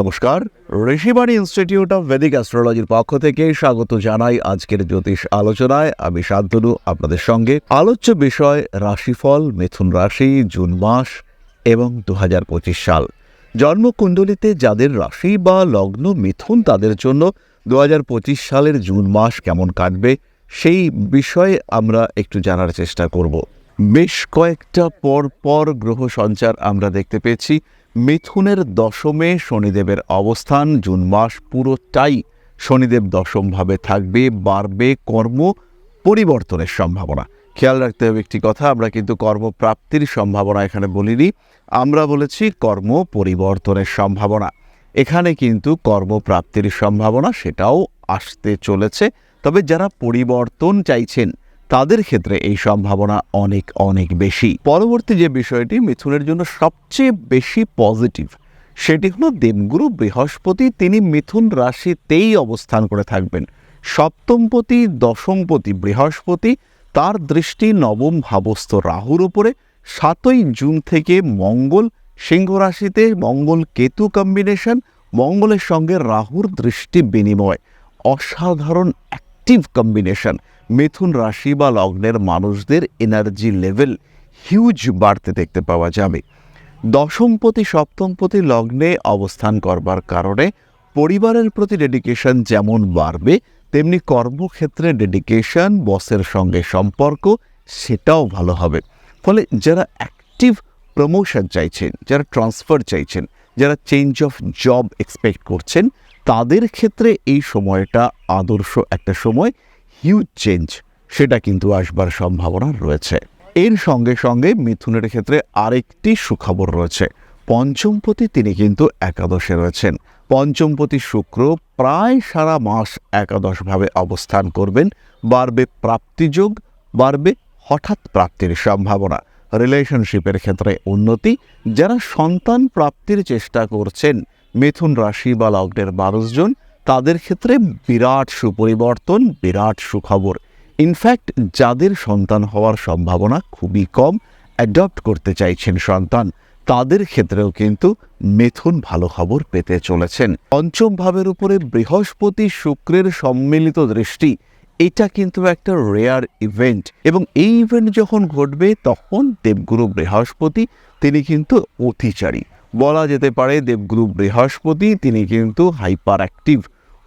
নমস্কার, Rishibani Institute of Vedic অ্যাস্ট্রোলজির পক্ষ থেকে স্বাগত জানাই আজকের জ্যোতিষ আলোচনায়। আমি শান্তনু, আপনাদের সঙ্গে। আলোচ্য বিষয়, রাশিফল, মিথুন রাশি, জুন মাস এবং দুহাজার পঁচিশ সাল। জন্মকুণ্ডলিতে যাদের রাশি বা লগ্ন মিথুন, তাদের জন্য দু হাজার পঁচিশ সালের জুন মাস কেমন কাটবে, সেই বিষয়ে আমরা একটু জানার চেষ্টা করব। বেশ কয়েকটা পর পর গ্রহ সঞ্চার আমরা দেখতে পেয়েছি। মিথুনের দশমে শনিদেবের অবস্থান, জুন মাস পুরোটাই শনিদেব দশমভাবে থাকবে, বাড়বে কর্ম পরিবর্তনের সম্ভাবনা। খেয়াল রাখতে হবে একটি কথা, আমরা কিন্তু কর্মপ্রাপ্তির সম্ভাবনা এখানে বলিনি, আমরা বলেছি কর্ম পরিবর্তনের সম্ভাবনা। এখানে কিন্তু কর্মপ্রাপ্তির সম্ভাবনা সেটাও আসতে চলেছে, তবে যারা পরিবর্তন চাইছেন তাদের ক্ষেত্রে এই সম্ভাবনা অনেক অনেক বেশি। পরবর্তী যে বিষয়টি মিথুনের জন্য সবচেয়ে বেশি পজিটিভ, সেটি হলো দেবগুরু বৃহস্পতি তিনি মিথুন রাশিতেই অবস্থান করে থাকবেন। সপ্তমপতি, দশমপতি বৃহস্পতি, তার দৃষ্টি নবম ভাবস্থ রাহুর উপরে। সাতই জুন থেকে মঙ্গল, সিংহ রাশিতে মঙ্গল কেতু কম্বিনেশন মঙ্গলের সঙ্গে রাহুর দৃষ্টি বিনিময়। অসাধারণ অ্যাক্টিভ কম্বিনেশন মিথুন রাশি বা লগ্নের মানুষদের এনার্জি লেভেল হিউজ বাড়তে দেখতে পাওয়া যাবে। দশমপতি, সপ্তমপতি লগ্নে অবস্থান করবার কারণে পরিবারের প্রতি ডেডিকেশন যেমন বাড়বে, তেমনি কর্মক্ষেত্রে ডেডিকেশন বসের সঙ্গে সম্পর্ক সেটাও ভালো হবে। ফলে যারা অ্যাক্টিভ প্রমোশন চাইছেন, যারা ট্রান্সফার চাইছেন, যারা চেঞ্জ অফ জব এক্সপেক্ট করছেন, তাদের ক্ষেত্রে এই সময়টা আদর্শ একটা সময় হিউজ চেঞ্জ সেটা কিন্তু আসবার সম্ভাবনা রয়েছে। এর সঙ্গে সঙ্গে মিথুনের ক্ষেত্রে আরেকটি সুখবর রয়েছে। পঞ্চমপতি তিনি কিন্তু একাদশে রয়েছেন। পঞ্চমপতি শুক্র প্রায় সারা মাস একাদশভাবে অবস্থান করবেন। বাড়বে প্রাপ্তিযোগ, বাড়বে হঠাৎ প্রাপ্তির সম্ভাবনা। রিলেশনশিপের ক্ষেত্রে উন্নতি, যারা সন্তান প্রাপ্তির চেষ্টা করছেন, মিথুন রাশি বা লগ্নের মানুষজন তাদের ক্ষেত্রে বিরাট সুপরিবর্তন, বিরাট সুখবর। ইনফ্যাক্ট যাদের সন্তান হওয়ার সম্ভাবনা খুবই কম অ্যাডপ্ট করতে চাইছেন সন্তান, তাদের ক্ষেত্রেও কিন্তু মিথুন ভালো খবর পেতে চলেছেন। পঞ্চম ভাবের উপরে বৃহস্পতি শুক্রের সম্মিলিত দৃষ্টি, এটা কিন্তু একটা রেয়ার ইভেন্ট এবং এই ইভেন্ট যখন ঘটবে, তখন দেবগুরু বৃহস্পতি, তিনি কিন্তু অতিচারী। বলা যেতে পারে দেবগুরু বৃহস্পতি, তিনি কিন্তু হাইপার অ্যাক্টিভ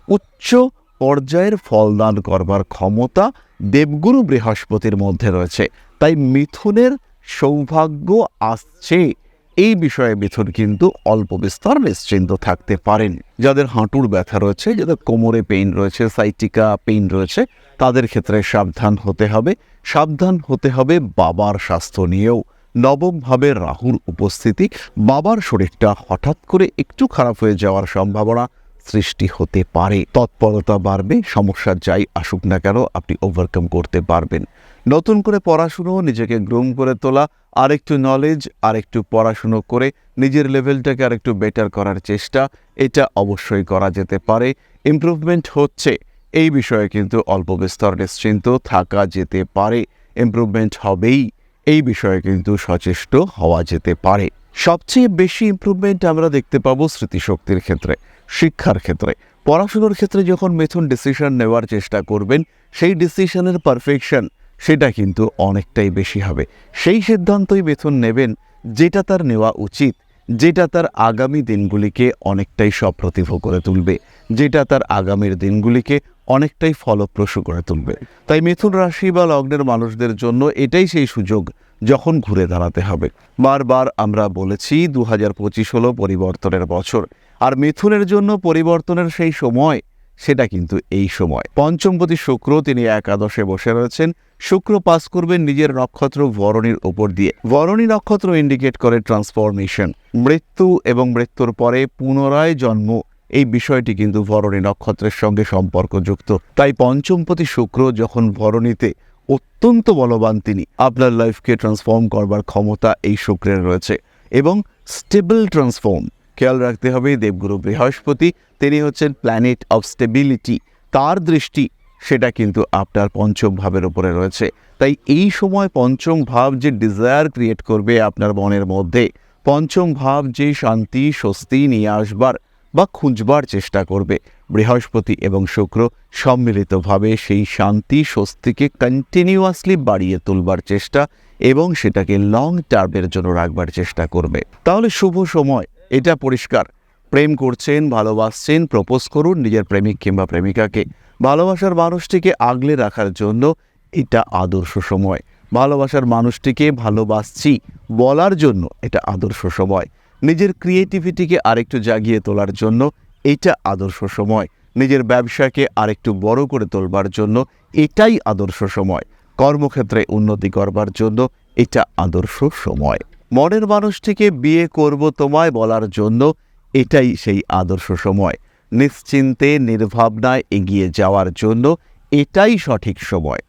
উচ্চ পর্যায়ের ফলদান করবার ক্ষমতা দেবগুরু বৃহস্পতির মধ্যে রয়েছে। তাই মিথুনের সৌভাগ্য আসছে। এই বিষয়ে মিথুন কিন্তু অল্প বিস্তর নিশ্চিন্ত থাকতে পারেন। যাদের হাঁটুর ব্যথা রয়েছে, যাদের কোমরে পেইন রয়েছে, সাইটিকা পেইন রয়েছে, তাদের ক্ষেত্রে সাবধান হতে হবে। সাবধান হতে হবে বাবার স্বাস্থ্য নিয়েও। নবমভাবে রাহুর উপস্থিতি, বাবার শরীরটা হঠাৎ করে একটু খারাপ হয়ে যাওয়ার সম্ভাবনা সৃষ্টি হতে পারে। তৎপরতা বাড়বে, সমস্যা যাই আসুক না কেন, আপনি ওভারকাম করতে পারবেন। নতুন করে পড়াশুনো, নিজেকে গ্রুম করে তোলা, আরেকটু নলেজ আরেকটু পড়াশুনো করে নিজের লেভেলটাকে আরেকটু বেটার করার চেষ্টা, এটা অবশ্যই করা যেতে পারে। ইমপ্রুভমেন্ট হচ্ছে, এই বিষয়ে কিন্তু অল্প বিস্তর নিশ্চিন্ত থাকা যেতে পারে। ইমপ্রুভমেন্ট হবেই, এই বিষয়ে কিন্তু সচেষ্ট হওয়া যেতে পারে। সবচেয়ে বেশি ইমপ্রুভমেন্ট আমরা দেখতে পাবো স্মৃতিশক্তির ক্ষেত্রে, শিক্ষার ক্ষেত্রে। পড়াশুনোর ক্ষেত্রে যখন মিথুন ডিসিশন নেওয়ার চেষ্টা করবেন, সেই ডিসিশনের পারফেকশন সেটা কিন্তু অনেকটাই বেশি হবে। সেই সিদ্ধান্তই মেথুন নেবেন যেটা তার নেওয়া উচিত, যেটা তার আগামী দিনগুলিকে অনেকটাই সপ্রতিভ করে তুলবে, যেটা তার আগামীর দিনগুলিকে অনেকটাই ফলপ্রসূ করে তুলবে। তাই মিথুন রাশি বা লগ্নের মানুষদের জন্য এটাই সেই সুযোগ যখন ঘুরে দাঁড়াতে হবে। বারবার আমরা বলেছি দু হাজার পঁচিশ হলো পরিবর্তনের বছর। আর মিথুনের জন্য পরিবর্তনের সেই সময়, সেটা কিন্তু এই সময়। পঞ্চমপতি শুক্র, তিনি একাদশে বসে রয়েছেন। শুক্র পাস করবেন নিজের নক্ষত্র বরণীর ওপর দিয়ে। বরণী নক্ষত্র ইন্ডিকেট করে ট্রান্সফরমেশন মৃত্যু এবং মৃত্যুর পরে পুনরায় জন্ম। এই বিষয়টি কিন্তু ভরণী নক্ষত্রের সঙ্গে সম্পর্কযুক্ত। তাই পঞ্চমপতি শুক্র যখন ভরণীতে অত্যন্ত বলবান তিনি। আপনার লাইফকে ট্রান্সফর্ম করবার ক্ষমতা এই শুক্রের রয়েছে এবং স্টেবল ট্রান্সফর্ম খেয়াল রাখতে হবে, দেবগুরু বৃহস্পতি, তিনি হচ্ছেন প্ল্যানেট অফ স্টেবিলিটি তার দৃষ্টি, সেটা কিন্তু আপনার পঞ্চম ভাবের উপরে রয়েছে। তাই এই সময় পঞ্চম ভাব যে ডিজায়ার ক্রিয়েট করবে আপনার মনের মধ্যে, পঞ্চম ভাব যে শান্তি, স্বস্তি নিয়ে আসবার বা খুঁজবার চেষ্টা করবে। বৃহস্পতি এবং শুক্র সম্মিলিতভাবে সেই শান্তি স্বস্তিকে কন্টিনিউয়াসলি বাড়িয়ে তুলবার চেষ্টা এবং সেটাকে লং টার্মের জন্য রাখবার চেষ্টা করবে। তাহলে শুভ সময়। এটা পরিষ্কার। প্রেম করছেন, ভালোবাসছেন প্রপোজ করুন নিজের প্রেমিক কিংবা প্রেমিকাকে। ভালোবাসার মানুষটিকে আগলে রাখার জন্য এটা আদর্শ সময়। ভালোবাসার মানুষটিকে ভালোবাসছি বলার জন্য এটা আদর্শ সময়। নিজের ক্রিয়েটিভিটিকে আরেকটু জাগিয়ে তোলার জন্য এটা আদর্শ সময়। নিজের ব্যবসাকে আরেকটু বড় করে তোলবার জন্য এটাই আদর্শ সময়। কর্মক্ষেত্রে উন্নতি করবার জন্য এটা আদর্শ সময়। মনের মানুষটিকে বিয়ে করব তোমায় বলার জন্য এটাই সেই আদর্শ সময়। নিশ্চিন্তে, নির্ভাবনায় এগিয়ে যাওয়ার জন্য এটাই সঠিক সময়।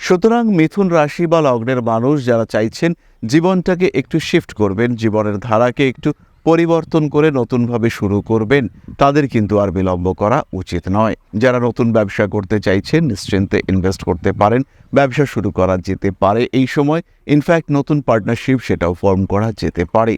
সুতরাং মিথুন রাশি বা লগ্নের মানুষ যারা চাইছেন জীবনটাকে একটু শিফট করবেন, জীবনের ধারাকে একটু পরিবর্তন করে নতুনভাবে শুরু করবেন, তাদের কিন্তু আর বিলম্ব করা উচিত নয়। যারা নতুন ব্যবসা করতে চাইছেন, নিশ্চিন্তে ইনভেস্ট করতে পারেন, ব্যবসা শুরু করা যেতে পারে। এই সময় ইনফ্যাক্ট নতুন পার্টনারশিপ সেটাও ফর্ম করা যেতে পারে।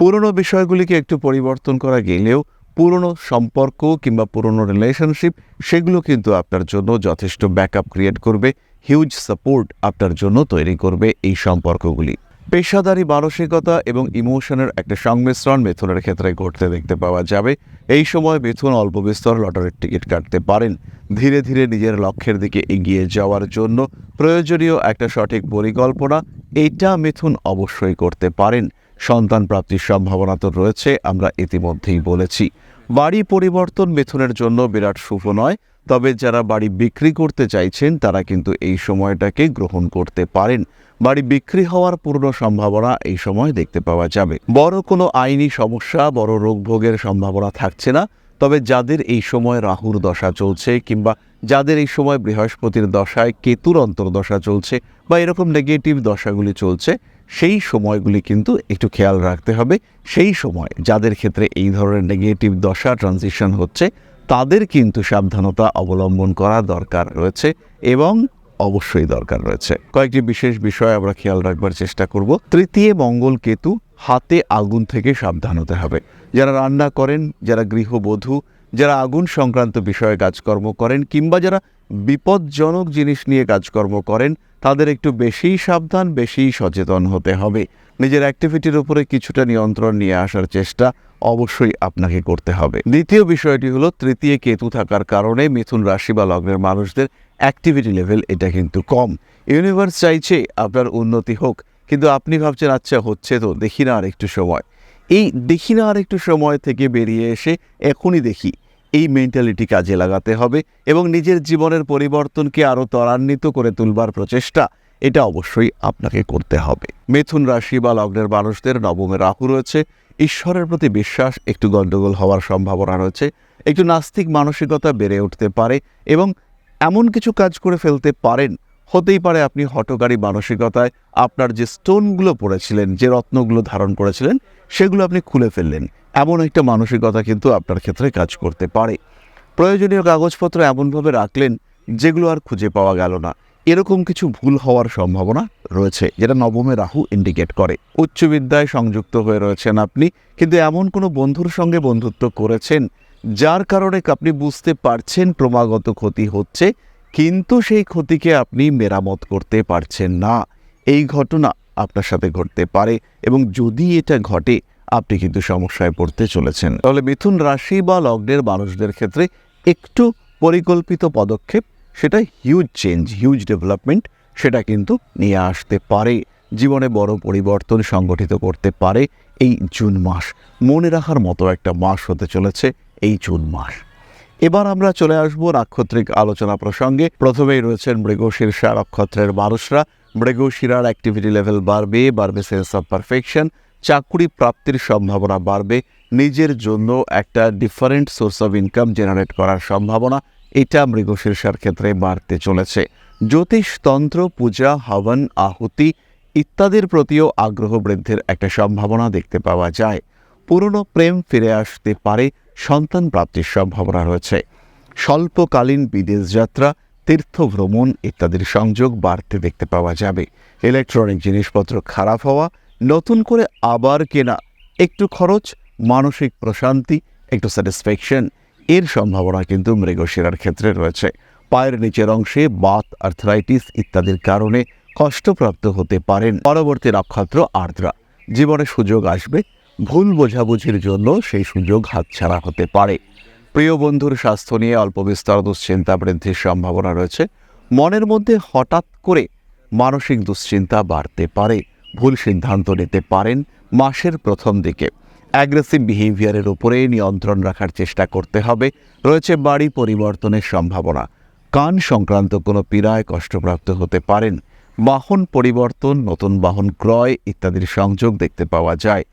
পুরনো বিষয়গুলিকে একটু পরিবর্তন করা গেলেও পুরনো সম্পর্ক কিংবা পুরনো রিলেশনশিপ সেগুলো কিন্তু আপনার জন্য যথেষ্ট ব্যাকআপ ক্রিয়েট করবে। হিউজ সাপোর্ট আপনার জন্য তৈরি করবে এই সম্পর্কগুলি। পেশাদারি মানসিকতা এবং ইমোশনের একটা সংমিশ্রণ মিথুনের ক্ষেত্রে ঘটতে দেখতে পাওয়া যাবে। এই সময় মিথুন অল্প বিস্তর লটারির টিকিট কাটতে পারেন। ধীরে ধীরে নিজের লক্ষ্যের দিকে এগিয়ে যাওয়ার জন্য প্রয়োজনীয় একটা সঠিক পরিকল্পনা, এটা মিথুন অবশ্যই করতে পারেন। সন্তান প্রাপ্তির সম্ভাবনা তো রয়েছে, আমরা ইতিমধ্যেই বলেছি। বাড়ি পরিবর্তন মিথুনের জন্য বিরাট শুভ নয় তবে যারা বাড়ি বিক্রি করতে চাইছেন, তারা কিন্তু এই সময়টাকে গ্রহণ করতে পারেন। বাড়ি বিক্রি হওয়ার পূর্ণ সম্ভাবনা এই সময় দেখতে পাওয়া যাবে। বড় কোনো আইনি সমস্যা, বড় রোগ ভোগের সম্ভাবনা থাকছে না। তবে যাদের এই সময় রাহুর দশা চলছে কিংবা যাদের এই সময় বৃহস্পতির দশায় কেতুর অন্তর্দশা চলছে বা এরকম নেগেটিভ দশাগুলি চলছে, সেই সময়গুলি কিন্তু একটু খেয়াল রাখতে হবে। সেই সময় যাদের ক্ষেত্রে এই ধরনের নেগেটিভ দশা ট্রানজিশন হচ্ছে তাদের কিন্তু সাবধানতা অবলম্বন করা দরকার রয়েছে এবং অবশ্যই দরকার রয়েছে। কয়েকটি বিশেষ বিষয় আমরা খেয়াল রাখবার চেষ্টা করব। তৃতীয় মঙ্গল কেতু হাতে আগুন থেকে সাবধান হতে হবে। যারা রান্না করেন, যারা গৃহবধূ, যারা আগুন সংক্রান্ত বিষয়ে কাজকর্ম করেন কিংবা যারা বিপজ্জনক জিনিস নিয়ে কাজকর্ম করেন, তাদের একটু বেশিই সাবধান বেশিই সচেতন হতে হবে। নিজের অ্যাক্টিভিটির উপরে কিছুটা নিয়ন্ত্রণ নিয়ে আসার চেষ্টা অবশ্যই আপনাকে করতে হবে। দ্বিতীয় বিষয়টি হলো, তৃতীয় কেতু থাকার কারণে মিথুন রাশি বা লগ্নের মানুষদের অ্যাক্টিভিটি লেভেল এটা কিন্তু কম। ইউনিভার্স চাইছে আপনার উন্নতি হোক, কিন্তু আপনি ভাবছেন আচ্ছা হচ্ছে তো, দেখি না আর একটু সময়। এই দেখি না আর একটু সময় থেকে বেরিয়ে এসে এখনই দেখি, এই মেন্টালিটি কাজে লাগাতে হবে এবং নিজের জীবনের পরিবর্তনকে আরও ত্বরান্বিত করে তুলবার প্রচেষ্টা, এটা অবশ্যই আপনাকে করতে হবে। মিথুন রাশি বা লগ্নের মানুষদের নবমে রাহু রয়েছে ঈশ্বরের প্রতি বিশ্বাস একটু গণ্ডগোল হওয়ার সম্ভাবনা রয়েছে, একটু নাস্তিক মানসিকতা বেড়ে উঠতে পারে এবং এমন কিছু কাজ করে ফেলতে পারেন। হতেই পারে আপনি হটকারী মানসিকতায় আপনার যে স্টোনগুলো পড়েছিলেন, যে রত্নগুলো ধারণ করেছিলেন, সেগুলো আপনি খুলে ফেললেন। এমন একটা মানসিকতা কিন্তু আপনার ক্ষেত্রে কাজ করতে পারে। প্রয়োজনীয় কাগজপত্র এমনভাবে রাখলেন, যেগুলো আর খুঁজে পাওয়া গেল না। এরকম কিছু ভুল হওয়ার সম্ভাবনা রয়েছে, যেটা নবমে রাহু ইন্ডিকেট করে। উচ্চ বিদ্যায় সংযুক্ত হয়ে রয়েছেন আপনি, কিন্তু এমন কোনো বন্ধুর সঙ্গে বন্ধুত্ব করেছেন, যার কারণে আপনি বুঝতে পারছেন ক্রমাগত ক্ষতি হচ্ছে, কিন্তু সেই ক্ষতিকে আপনি মেরামত করতে পারছেন না। এই ঘটনা আপনার সাথে ঘটতে পারে, এবং যদি এটা ঘটে, আপনি কিন্তু সমস্যায় পড়তে চলেছেন। তাহলে মিথুন রাশি বা লগ্নের মানুষদের ক্ষেত্রে একটু পরিকল্পিত পদক্ষেপ সেটা হিউজ চেঞ্জ হিউজ ডেভেলপমেন্ট সেটা কিন্তু নিয়ে আসতে পারে। জীবনে বড় পরিবর্তন সংগঠিত করতে পারে এই জুন মাস। মনে রাখার মতো একটা মাস হতে চলেছে এই জুন মাস। এবার আমরা চলে আসব নাক্ষত্রিক আলোচনা প্রসঙ্গে। প্রথমেই রয়েছেন মৃগশীর্ষা নক্ষত্রের মানুষরা। মৃগশিরার অ্যাক্টিভিটি লেভেল বাড়বে বাড়বে সেন্স অফ পারফেকশন চাকুরি প্রাপ্তির সম্ভাবনা বাড়বে। নিজের জন্য একটা different source of income generate করার সম্ভাবনা। এটা মৃগশীর্ষার ক্ষেত্রে বাড়তে চলেছে। জ্যোতিষতন্ত্র, পূজা হবন আহুতি ইত্যাদির প্রতিও আগ্রহ বৃদ্ধির একটা সম্ভাবনা দেখতে পাওয়া যায়। পুরনো প্রেম ফিরে আসতে পারে, সন্তান প্রাপ্তির সম্ভাবনা রয়েছে। স্বল্পকালীন বিদেশ যাত্রা তীর্থ ভ্রমণ ইত্যাদির সংযোগ বাড়তে দেখতে পাওয়া যাবে। ইলেকট্রনিক জিনিসপত্র খারাপ হওয়া, নতুন করে আবার কেনা, একটু খরচ, মানসিক প্রশান্তি, একটু স্যাটিসফ্যাকশন এর সম্ভাবনা কিন্তু মৃগশিরার ক্ষেত্রে রয়েছে। পায়ের নিচের অংশে বাত আর্থরাইটিস ইত্যাদির কারণে কষ্টপ্রাপ্ত হতে পারেন পরবর্তী নক্ষত্র আর্দ্রা। জীবনে সুযোগ আসবে, ভুল বোঝাবুঝির জন্য সেই সুযোগ হাতছাড়া হতে পারে। প্রিয় বন্ধুর স্বাস্থ্য নিয়ে অল্প বিস্তর দুশ্চিন্তা বৃদ্ধির সম্ভাবনা রয়েছে। মনের মধ্যে হঠাৎ করে মানসিক দুশ্চিন্তা বাড়তে পারে। ভুল সিদ্ধান্ত নিতে পারেন মাসের প্রথম দিকে। অ্যাগ্রেসিভ বিহেভিয়ারের উপরে নিয়ন্ত্রণ রাখার চেষ্টা করতে হবে। রয়েছে বাড়ি পরিবর্তনের সম্ভাবনা। কান সংক্রান্ত কোনো পীড়ায় কষ্টপ্রাপ্ত হতে পারেন। বাহন পরিবর্তন, নতুন বাহন ক্রয় ইত্যাদির সংযোগ দেখতে পাওয়া যায়।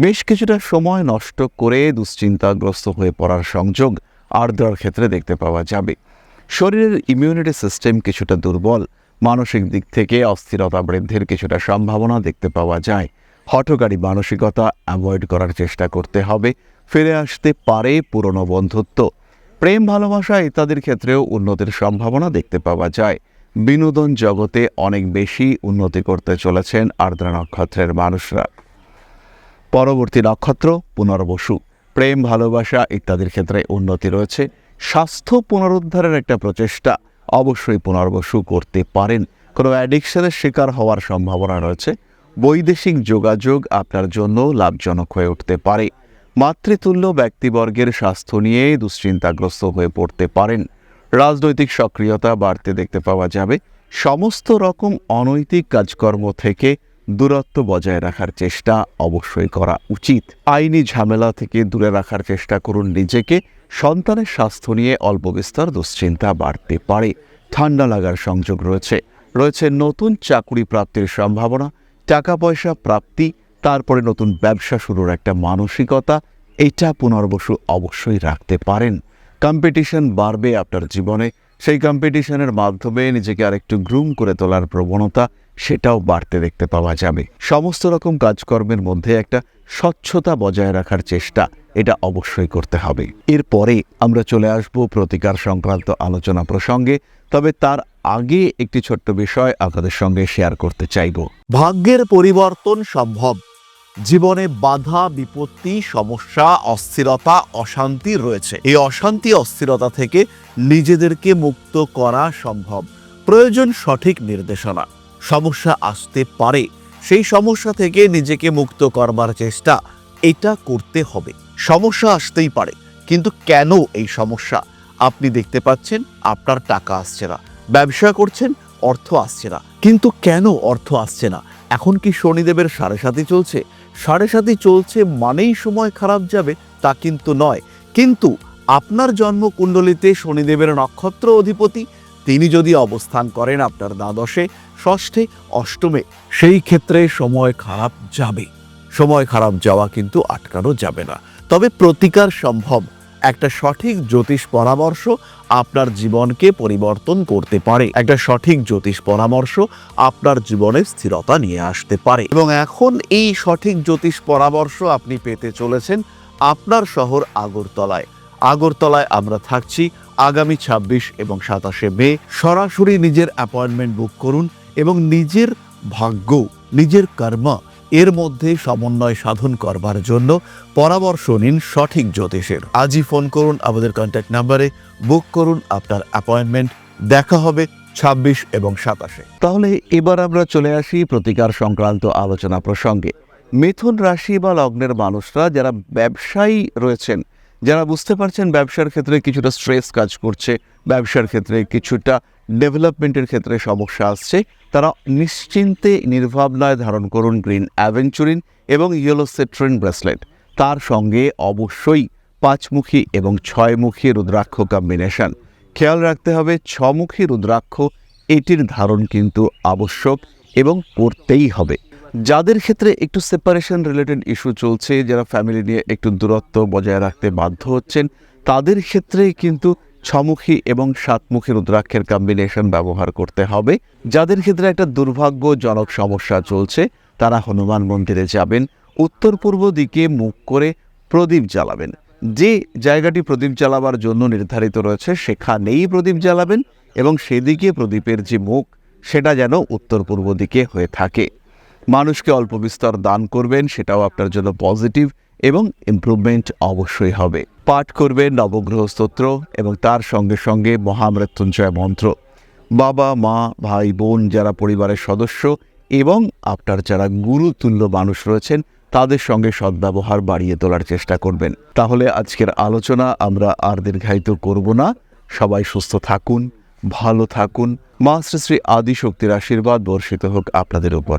বেশ কিছুটা সময় নষ্ট করে দুশ্চিন্তাগ্রস্ত হয়ে পড়ার সংযোগ আর্দ্রার ক্ষেত্রে দেখতে পাওয়া যাবে। শরীরের ইমিউনিটি সিস্টেম কিছুটা দুর্বল। মানসিক দিক থেকে অস্থিরতা বৃদ্ধির কিছুটা সম্ভাবনা দেখতে পাওয়া যায়। হঠকারী মানসিকতা অ্যাভয়েড করার চেষ্টা করতে হবে। ফিরে আসতে পারে পুরনো বন্ধুত্ব। প্রেম, ভালোবাসা ইত্যাদির ক্ষেত্রেও উন্নতির সম্ভাবনা দেখতে পাওয়া যায়। বিনোদন জগতে অনেক বেশি উন্নতি করতে চলেছেন আর্দ্রা নক্ষত্রের মানুষরা। পরবর্তী নক্ষত্র পুনর্বসু। প্রেম, ভালোবাসা ইত্যাদির ক্ষেত্রে উন্নতি রয়েছে। স্বাস্থ্য পুনরুদ্ধারের একটা প্রচেষ্টা। অবশ্যই পুনর্বসু করতে পারেন। কোনো অ্যাডিকশনের শিকার হওয়ার সম্ভাবনা রয়েছে। বৈদেশিক যোগাযোগ আপনার জন্য লাভজনক হয়ে উঠতে পারে। মাতৃতুল্য ব্যক্তিবর্গের স্বাস্থ্য নিয়ে দুশ্চিন্তাগ্রস্ত হয়ে পড়তে পারেন। রাজনৈতিক সক্রিয়তা বাড়তে দেখতে পাওয়া যাবে। সমস্ত রকম অনৈতিক কাজকর্ম থেকে দূরত্ব বজায় রাখার চেষ্টা অবশ্যই করা উচিত। আইনি ঝামেলা থেকে দূরে রাখার চেষ্টা করুন নিজেকে। সন্তানের স্বাস্থ্য নিয়ে অল্প বিস্তর দুশ্চিন্তা বাড়তে পারে। ঠান্ডা লাগার সংযোগ রয়েছে। রয়েছে নতুন চাকুরি প্রাপ্তির সম্ভাবনা। টাকা পয়সা প্রাপ্তি, তারপরে নতুন ব্যবসা শুরুর একটা মানসিকতা, এটা পুনর্বসু অবশ্যই রাখতে পারেন। কম্পিটিশন বাড়বে আপনার জীবনে, সেই কম্পিটিশনের মাধ্যমে নিজেকে আরেকটু গ্রুম করে তোলার প্রবণতা, সেটাও বাড়তে দেখতে পাওয়া যাবে। সমস্ত রকম কাজকর্মের মধ্যে একটা স্বচ্ছতা বজায় রাখার চেষ্টা, এটা অবশ্যই করতে হবে। এরপরে আমরা চলে আসব প্রতিকার সংক্রান্ত আলোচনা প্রসঙ্গে, তবে তার আগে একটি ছোট্ট বিষয় আপনাদের সঙ্গে শেয়ার করতে চাইব। ভাগ্যের পরিবর্তন সম্ভব। জীবনে বাধা, বিপত্তি, সমস্যা, অস্থিরতা, অশান্তি রয়েছে। এই অশান্তি, অস্থিরতা থেকে নিজেদেরকে মুক্ত করা সম্ভব। প্রয়োজন সঠিক নির্দেশনা। সমস্যা আসতে পারে। সেই সমস্যা থেকে নিজেকে মুক্ত করবার চেষ্টা, এটা করতে হবে। সমস্যা আসতেই পারে। কিন্তু কেন এই সমস্যা? আপনি দেখতে পাচ্ছেন, আপনার টাকা আসছে না। ব্যবসা করছেন, অর্থ আসছে না। কিন্তু কেন অর্থ আসছে না? এখন কি শনিদেবের সাড়ে সাথে চলছে? সাড়ে সাথে চলছে মানেই সময় খারাপ যাবে, তা কিন্তু নয়। কিন্তু আপনার জন্মকুণ্ডলিতে শনিদেবের নক্ষত্র অধিপতি, তিনি যদি অবস্থান করেন আপনার দ্বাদশে, ষষ্ঠে, অষ্টমে, সেই ক্ষেত্রে সময় খারাপ যাবে। সময় খারাপ যাওয়া কিন্তু আটকানো যাবে না। তবে প্রতিকার সম্ভব। একটা সঠিক জ্যোতিষ পরামর্শ আপনার জীবনকে পরিবর্তন করতে পারে। একটা সঠিক জ্যোতিষ পরামর্শ আপনার জীবনে স্থিরতা নিয়ে আসতে পারে। এবং এখন এই সঠিক জ্যোতিষ পরামর্শ আপনি পেতে চলেছেন আপনার শহর আগরতলায়। আগরতলায় আমরা থাকছি আগামী ২৬ এবং সাতাশে মে। সরাসরি নিজের অ্যাপয়েন্টমেন্ট বুক করুন এবং নিজের ভাগ্য, নিজের কর্ম এর মধ্যে সমন্বয় সাধন করবার জন্য পরামর্শ নিন সঠিক জ্যোতিষের। আজই ফোন করুন আমাদের কন্ট্যাক্ট নাম্বারে বুক করুন আপনার অ্যাপয়েন্টমেন্ট দেখা হবে ২৬ এবং সাতাশে। তাহলে এবার আমরা চলে আসি প্রতিকার সংক্রান্ত আলোচনা প্রসঙ্গে। মিথুন রাশি বা লগ্নের মানুষরা যারা ব্যবসায়ী রয়েছেন যারা বুঝতে পারছেন ব্যবসার ক্ষেত্রে কিছুটা স্ট্রেস কাজ করছে, ব্যবসার ক্ষেত্রে কিছুটা ডেভেলপমেন্টের ক্ষেত্রে সমস্যা আসছে, তারা নিশ্চিন্তে নির্ভাবনায় ধারণ করুন গ্রিন অ্যাভেঞ্চুরিন এবং ইয়েলো সেট্রিন ব্রেসলেট তার সঙ্গে অবশ্যই পাঁচমুখী এবং ছয়মুখী রুদ্রাক্ষ কম্বিনেশন খেয়াল রাখতে হবে, ছমুখী রুদ্রাক্ষ এটির ধারণ কিন্তু আবশ্যক এবং করতেই হবে। যাদের ক্ষেত্রে একটু সেপারেশন রিলেটেড ইস্যু চলছে, যারা ফ্যামিলি নিয়ে একটু দূরত্ব বজায় রাখতে বাধ্য হচ্ছেন, তাদের ক্ষেত্রে কিন্তু ছমুখী এবং সাতমুখী রুদ্রাক্ষের কম্বিনেশন ব্যবহার করতে হবে। যাদের ক্ষেত্রে একটা দুর্ভাগ্যজনক সমস্যা চলছে, তারা হনুমান মন্দিরে যাবেন, উত্তর পূর্ব দিকে মুখ করে প্রদীপ জ্বালাবেন। যে জায়গাটি প্রদীপ জ্বালাবার জন্য নির্ধারিত রয়েছে, সেখানেই প্রদীপ জ্বালাবেন এবং সেদিকে প্রদীপের যে মুখ, সেটা যেন উত্তর পূর্ব দিকে হয়ে থাকে। মানুষকে অল্প বিস্তর দান করবেন, সেটাও আপনার জন্য পজিটিভ এবং ইমপ্রুভমেন্ট অবশ্যই হবে। পাঠ করবেন নবগ্রহ স্তোত্র এবং তার সঙ্গে সঙ্গে মহামৃত্যুঞ্জয় মন্ত্র। বাবা, মা, ভাই, বোন যারা পরিবারের সদস্য এবং আপনার যারা গুরুতুল্য মানুষ রয়েছেন, তাদের সঙ্গে সদ্ব্যবহার বাড়িয়ে তোলার চেষ্টা করবেন। তাহলে আজকের আলোচনা আমরা আর দীর্ঘায়িত করব না। সবাই সুস্থ থাকুন, ভালো থাকুন। মা শ্রী শ্রী আদিশক্তির আশীর্বাদ বর্ষিত হোক আপনাদের উপর।